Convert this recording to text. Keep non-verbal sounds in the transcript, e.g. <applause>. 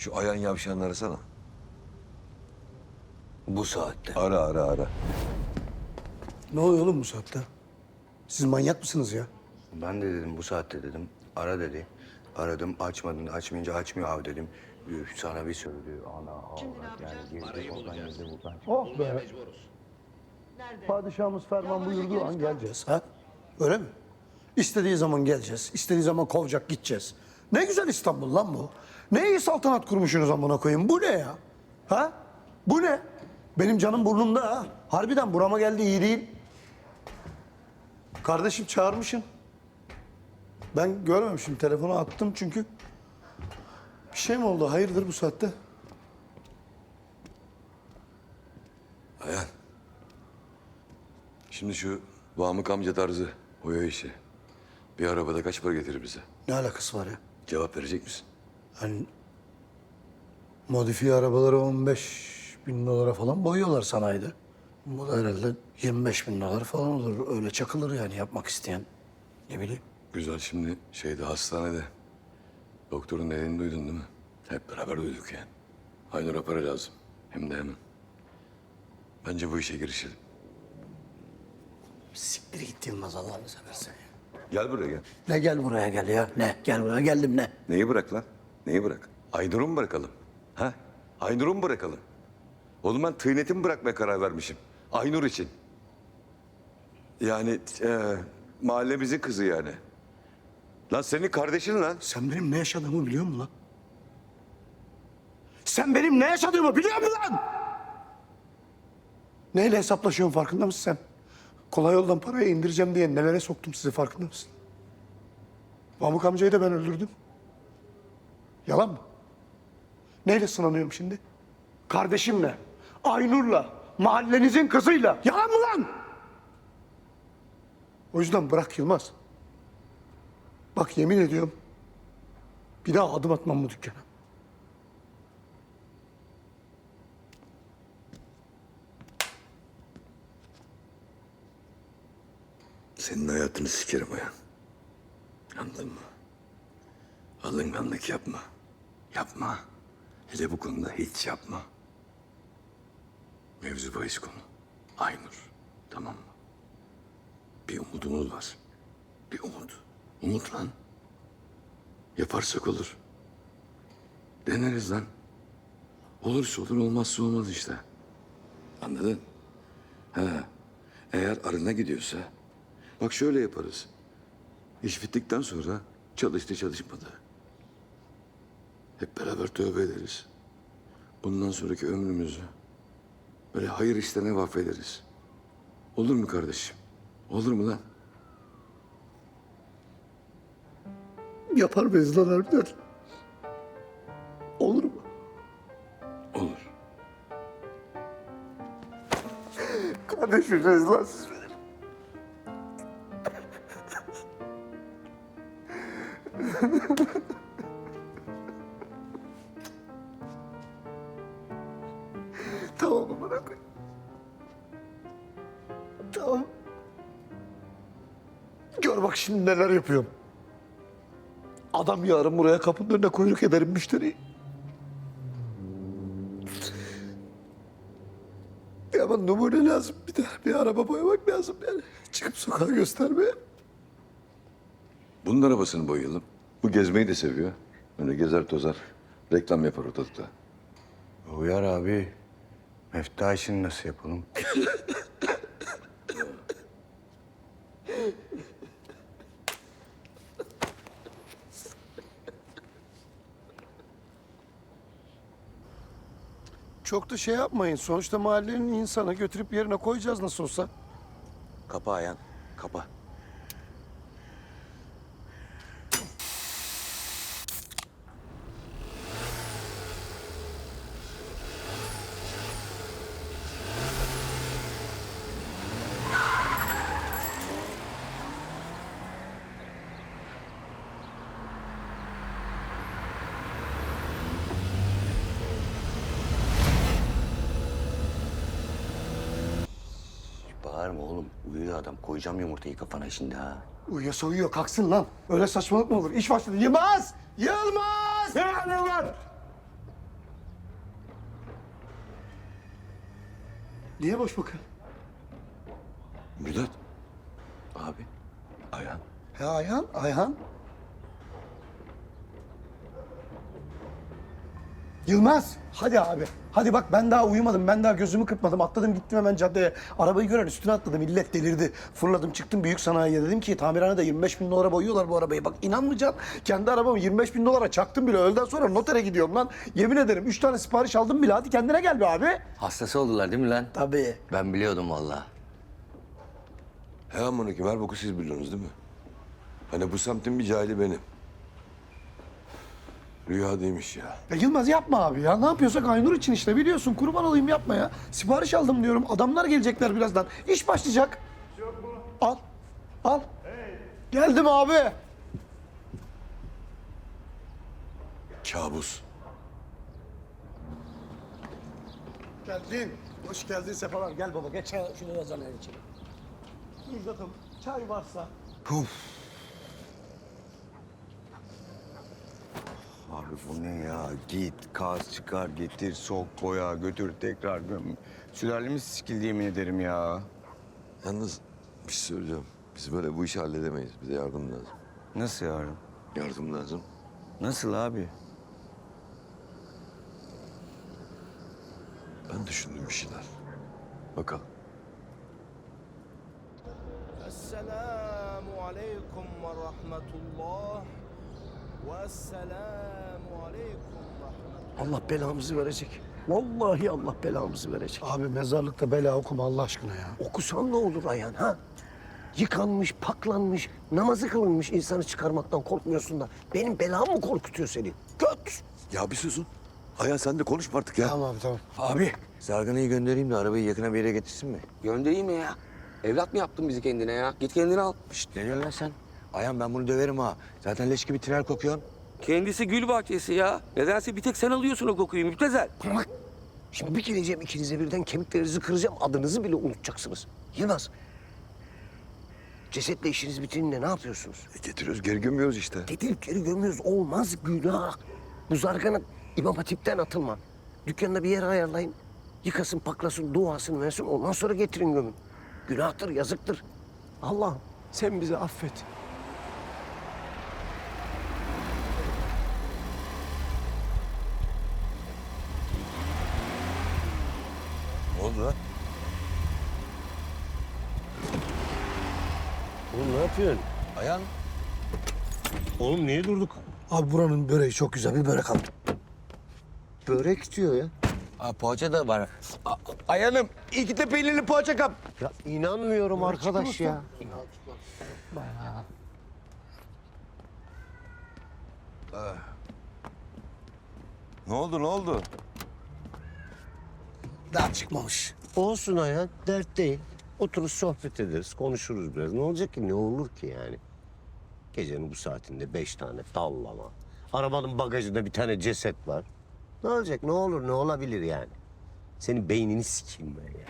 Şu ayan yavşağını arasana. Bu saatte. Ara ara ara. Ne oluyor oğlum bu saatte? Siz manyak mısınız ya? Ben de dedim bu saatte dedim. Ara dedi. Aradım açmadın. Açmayınca açmıyor abi dedim. Üf, sana bir söylüyor. Ana Allah yani gezdi oradan gezdi buradan. Oh be. Padişahımız ferman buyurduğu an geleceğiz. Ha? Öyle mi? İstediği zaman geleceğiz. istediği zaman kovacak gideceğiz. Ne güzel İstanbul lan bu. Ne iyi saltanat kurmuşsunuz amına koyayım. Bu ne ya? Ha? Bu ne? Benim canım burnumda ha. Harbiden burama geldi iyi değil. Kardeşim çağırmışsın. Ben görmemişim. Telefonu attım çünkü. Bir şey mi oldu? Hayırdır bu saatte? Ayan. Şimdi şu Vamık amca tarzı oya işi. Bir arabada kaç para getirir bize? Ne alakası var ya? Cevap verecek misin? Hani modifiye arabaları 15 bin dolara falan boyuyorlar sanayide. Bu da herhalde 25 bin dolar falan olur. Öyle çakılır yani yapmak isteyen. Ne bileyim. Güzel şimdi şeyde hastanede. Doktorun dediğini duydun değil mi? Hep beraber duyduk yani. Aynur'a para lazım. Hem de hemen. Bence bu işe girişelim. Siktir git Yılmaz Allah'ını seversen. ya. Gel buraya gel. Ne gel buraya gel ya. Ne? Gel buraya geldim ne? Neyi bırak lan? Neyi bırak? Aynur'u mu bırakalım? Ha? Aynur'u mu bırakalım? Oğlum ben tıyneti mi bırakmaya karar vermişim? Aynur için. Yani e, mahallemizin kızı yani. Lan senin kardeşin lan. Sen benim ne yaşadığımı biliyor musun lan? Sen benim ne yaşadığımı biliyor musun lan? Neyle hesaplaşıyorsun farkında mısın sen? Kolay yoldan parayı indireceğim diye nelere soktum sizi farkında mısın? Pamuk amcayı da ben öldürdüm. Yalan mı? Neyle sınanıyorum şimdi? Kardeşimle, Aynur'la, mahallenizin kızıyla. Yalan mı lan? O yüzden bırak Yılmaz. Bak yemin ediyorum. Bir daha adım atmam bu dükkana. Hayatını sikerim Ayan. Anladın mı? Alınganlık yapma. Yapma. Hele bu konuda hiç yapma. Mevzu bahis konu. Aynur. Tamam mı? Bir umudumuz var. Bir umut. Umut lan. Yaparsak olur. Deneriz lan. Olursa olur, olmazsa olmaz işte. Anladın? He. Eğer arına gidiyorsa bak şöyle yaparız. İş bittikten sonra çalıştı çalışmadı. Hep beraber tövbe ederiz. Bundan sonraki ömrümüzü böyle hayır işlerine vakfederiz. Olur mu kardeşim? Olur mu lan? Yapar mıyız lan harbiden? Olur mu? Olur. Kardeşimiz lan siz <laughs> tamam amına koyayım. Tamam. Gör bak şimdi neler yapıyorum. Adam yarın buraya kapının önüne kuyruk ederim müşteriyi. Ya ama numune lazım bir tane bir araba boyamak lazım yani. Çıkıp sokağa göstermeye. Bunun arabasını boyayalım. Bu gezmeyi de seviyor. Öyle gezer tozar. Reklam yapar ortalıkta. Uyar abi. Mefta işini nasıl yapalım? Çok da şey yapmayın. Sonuçta mahallenin insanı götürüp yerine koyacağız nasıl olsa. Kapa Ayhan. Kapa. verme oğlum. Uyuyor adam. Koyacağım yumurtayı kafana şimdi ha. Uyuyorsa uyuyor. Kalksın lan. Öyle saçmalık mı olur? İş başladı. Yılmaz! Yılmaz! Ne var? Niye boş bakıyorsun? Müdat. Abi. Ayhan. He Ayhan, Ayhan. Yılmaz, hadi abi. Hadi bak ben daha uyumadım, ben daha gözümü kırpmadım. Atladım gittim hemen caddeye. Arabayı gören üstüne atladım, millet delirdi. Fırladım çıktım büyük sanayiye dedim ki tamirhanede 25 bin dolara boyuyorlar bu arabayı. Bak inanmayacaksın. Kendi arabamı 25 bin dolara çaktım bile. Öğleden sonra notere gidiyorum lan. Yemin ederim 3 tane sipariş aldım bile. Hadi kendine gel be abi. Hastası oldular değil mi lan? Tabii. Ben biliyordum vallahi. He amına kim her boku siz biliyorsunuz değil mi? Hani bu semtin bir cahili benim. Rüya değilmiş ya. Ya Yılmaz yapma abi ya. Ne yapıyorsak Aynur için işte biliyorsun. Kurban olayım yapma ya. Sipariş aldım diyorum. Adamlar gelecekler birazdan. İş başlayacak. Al. Al. Geldim abi. Kabus. Geldin. Hoş geldin Sefalar. Gel baba geç şunu yazan ev içine. Müjdat'ım çay varsa. Abi bu ne ya? Git, kaz çıkar, getir, sok, koya, götür, tekrar göm. Sülalemiz sikildi yemin ederim ya. Yalnız bir şey söyleyeceğim. Biz böyle bu işi halledemeyiz. Bize yardım lazım. Nasıl yardım? Yardım lazım. Nasıl abi? Ben düşündüm bir şeyler. Bakalım. Esselamu aleyküm ve rahmetullah. Allah belamızı verecek. Vallahi Allah belamızı verecek. Abi mezarlıkta bela okuma Allah aşkına ya. Okusan ne olur Ayhan ha? Yıkanmış, paklanmış, namazı kılınmış insanı çıkarmaktan korkmuyorsun da benim belam mı korkutuyor seni? Göt! Ya bir susun. Ayhan sen de konuşma artık ya. Tamam abi tamam. Abi, Zargana'yı göndereyim de arabayı yakına bir yere getirsin mi? Göndereyim mi ya? Evlat mı yaptın bizi kendine ya? Git kendini al. Şşt ne diyorsun lan sen? Ayhan ben bunu döverim ha. Zaten leş gibi tiner kokuyorsun. Kendisi gül bahçesi ya. Nedense bir tek sen alıyorsun o kokuyu müptezel. Bak, şimdi bir geleceğim ikinize birden kemiklerinizi kıracağım, adınızı bile unutacaksınız. Yılmaz, cesetle işiniz bitince ne yapıyorsunuz? E, getiriyoruz geri gömüyoruz işte. Getirip geri gömüyoruz, olmaz günah. Bu zargana İmam Hatip'ten atılma. Dükkanına bir yer ayarlayın. Yıkasın, paklasın, duasını versin. Ondan sonra getirin gömün. Günahtır, yazıktır. Allah'ım sen bizi affet. Lan? Oğlum ne yapıyorsun? Ayhan. Oğlum niye durduk? Abi buranın böreği çok güzel. Bir börek al. Börek diyor ya. Ha, poğaça da var. A- Ayhan'ım iki de peynirli poğaça kap. Ya inanmıyorum arkadaş ya. Ne oldu ne oldu? Daha çıkmamış. Olsun hayat, dert değil. Otururuz sohbet ederiz, konuşuruz biraz. Ne olacak ki, ne olur ki yani? Gecenin bu saatinde beş tane dallama. Arabanın bagajında bir tane ceset var. Ne olacak, ne olur, ne olabilir yani? Senin beynini sikeyim ben ya.